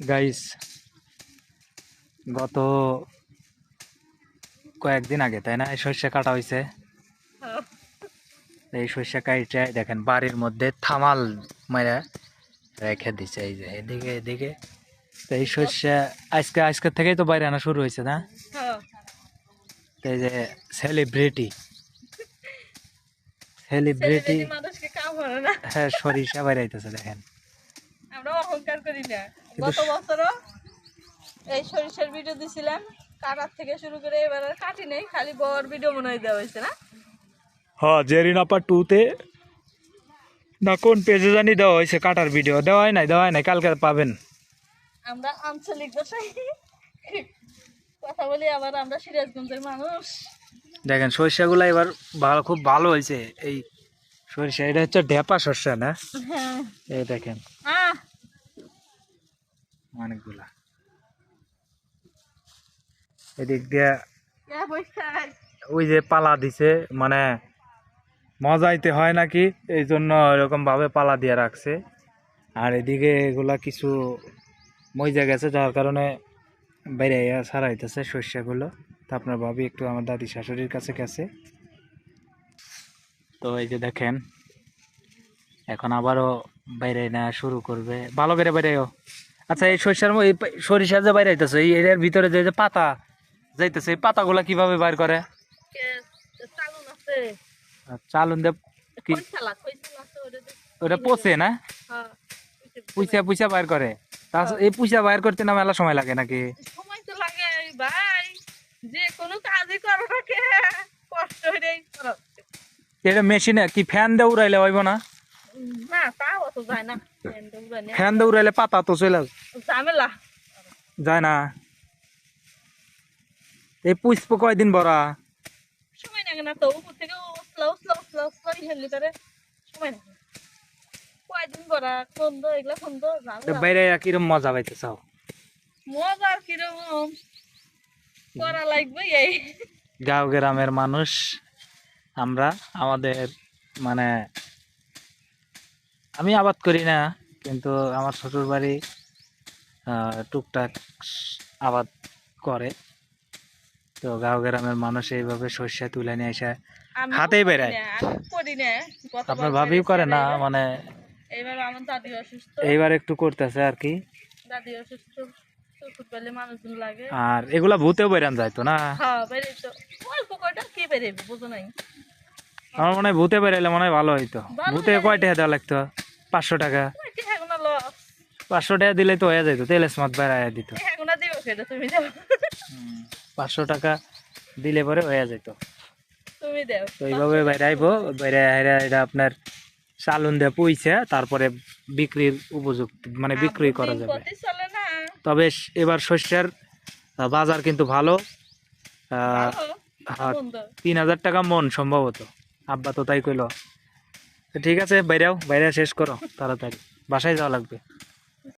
Guys গত কয়েকদিন আগে তাই না? এই সর্ষে কাটা হয়েছে এই সর্ষে কাইটে দেখেন বাড়ির মধ্যে থামাল মেরে রেখে দিছে এই যে এদিকে এদিকে। তো এই সর্ষে আজকে আজকে থেকেই তো বাইরে আনা শুরু হয়েছে না? তো এই যে সেলিব্রিটি সেলিব্রিটি হ্যাঁ সরিষা বাইরে আইতেছে দেখেন। আমরা অহংকার করি না। গত বছরও এই সরিষার ভিডিও দিছিলাম। কাটার থেকে শুরু করে এবার আর কাটি নেই খালি বড় ভিডিও মনে হয় দেওয়া হয়েছে না? হ্যাঁ জেরিন আপা টুতে না কোন পেজে জানি দেওয়া হয়েছে কাটার ভিডিও। নাই নাই কালকে পাবেন। আমরা আঞ্চলিক ভাষায় কথা বলি আবার আমরা সিরাজগঞ্জের মানুষ। দেখেন সরিষাগুলো এবার ভালো খুব ভালো হয়েছে। এই সরিষা এটা হচ্ছে ঢেপা সর্ষা না? হ্যাঁ। এই দেখেন। অনেকগুলা। এদিক দিয়ে ওই যে পালা দিছে মানে মজাইতে হয় নাকি এই জন্য এরকম ভাবে পালা দিয়ে রাখছে। আর এদিকে এগুলা কিছু মজা গেছে যার কারণে বাইরে ছাড়াইতেছে শস্যগুলো। তো আপনার ভাবি একটু আমার দাদি শাশুড়ির কাছে গেছে। তো এই যে দেখেন এখন আবারও বাইরে না শুরু করবে। ভালো করে বাইরেও আচ্ছা এই এই সরিষা যে বাইরে আইতেছে এই এর ভিতরে যে পাতা যাইতেছে এই পাতাগুলা কীভাবে বাইর করে? চালুন দে ওটা পচে না? হ্যাঁ পুইসা পুইসা বাইর করে। তাছাড়া এই পুইসা বাইর করতে না মেলা সময় লাগে নাকি? সময় তো লাগে ভাই। যে কোনো কাজই করো কষ্ট করো এটা মেশিনে কি ফ্যান দিয়ে উড়াইলে হইব না? যায় না। ফ্যান দিয়ে উড়াইলে পাতা তো চলে ঝামেলা যায় না। এই পুষ্প কয়দিন বড়া সময় লাগে না তো উপর থেকে উসলা উসলা উসলা উসলা হেলি করে সময় লাগে কয়দিন করা খন্দ এগুলা খন্দ বাইরে কিরম মজা পাইতে চাও। করা লাগবে এই। গাঁও গ্রামের মানুষ আমরা আমাদের মানে আমি আবাদ করি না কিন্তু আমার শ্বশুর বাড়ি আহ, টুকটাক আবাদ করে। তো গাঁও গ্রামের মানুষ এইভাবে সর্ষে তুলে নিয়ে এসে হাতেই বেড়ায়। আপনার ভাবিও করে না মানে এইবার একটু করতেছে আর কি। আর এগুলা ভূতেও বেরান যায় তো না? হ্যাঁ আমার মনে হয় ভূতে বেরাইলে মনে হয় ভালো হইতো। ভূতে কয়টা দেওয়া লাগতো? পাঁচশো টাকা। পাঁচশো টাকা দিলে তো হয়ে যেত তেল স্মাত বেড়াইয়া দিত। পাঁচশো টাকা দিলে পরে হয়ে যেত তো এইভাবে বাইরে আইবো বাইরে আইরা এটা আপনার চালুন দিয়ে পুইছে তারপরে বিক্রির উপযুক্ত মানে বিক্রি করা যাবে। তবে এবার শস্যের বাজার কিন্তু ভালো। তিন হাজার টাকা মন সম্ভবত। আব্বা তো তাই কইলো। ঠিক আছে বাইরেও বাইরে শেষ করো তাড়াতাড়ি। বাসায় যাওয়া লাগবে।